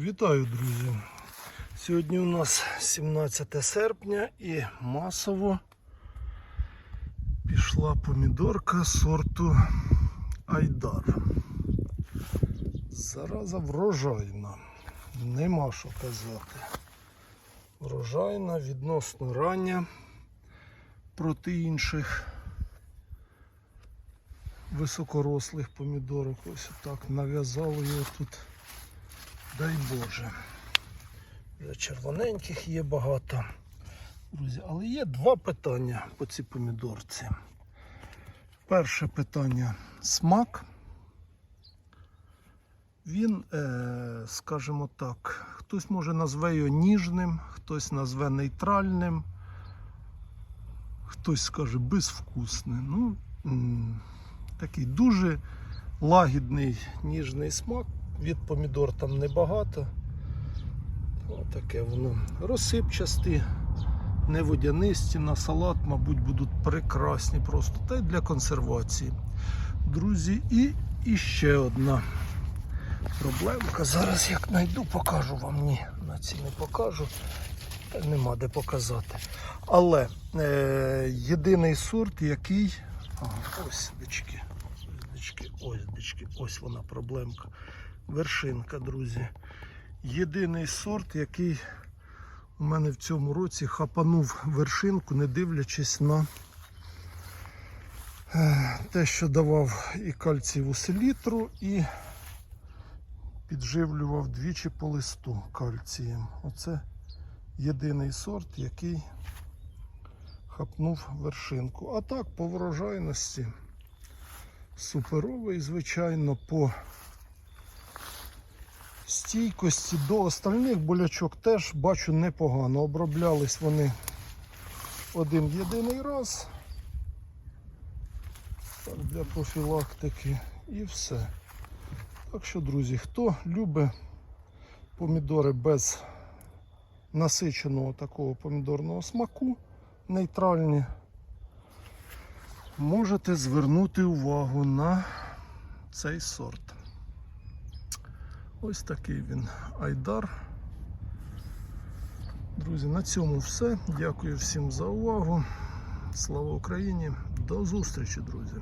Вітаю, друзі! Сьогодні у нас 17 серпня і масово пішла помідорка сорту Айдар. Зараза врожайна. Нема що казати. Врожайна, відносно рання проти інших високорослих помідорок. Ось так нав'язало його тут. Дай Боже. Вже червоненьких є багато. Друзі, але є два питання по цій помідорці. Перше питання смак. Він, е, скажімо так, хтось може назве його ніжним, хтось назве нейтральним, хтось скаже безвкусним. Ну, такий дуже лагідний ніжний смак. Від помідор там небагато. Отаке воно розсипчасті, неводянисті на салат, мабуть, будуть прекрасні просто. Та й для консервації. Друзі, і, і ще одна проблемка. Зараз як знайду, покажу вам. Ні, на ці не покажу. Нема де показати. Але е, єдиний сорт, який. Ага, ось дички. Дички, ось дички, ось вона проблемка. Вершинка, друзі. Єдиний сорт, який у мене в цьому році хапанув вершинку, не дивлячись на е, те, що давав і кальцієву селітру, і підживлював двічі по листу кальцієм. Оце єдиний сорт, який хапнув вершинку. А так, по врожайності суперовий, звичайно, по стійкості до остальних болячок теж бачу непогано. Оброблялись вони один єдиний раз. Так, для профілактики і все. Так що, друзі, хто любить помідори без насиченого такого помідорного смаку, нейтральні, можете звернути увагу на цей сорт. Ось такий він Айдар. Друзі, на цьому все. Дякую всім за увагу. Слава Україні! До зустрічі, друзі!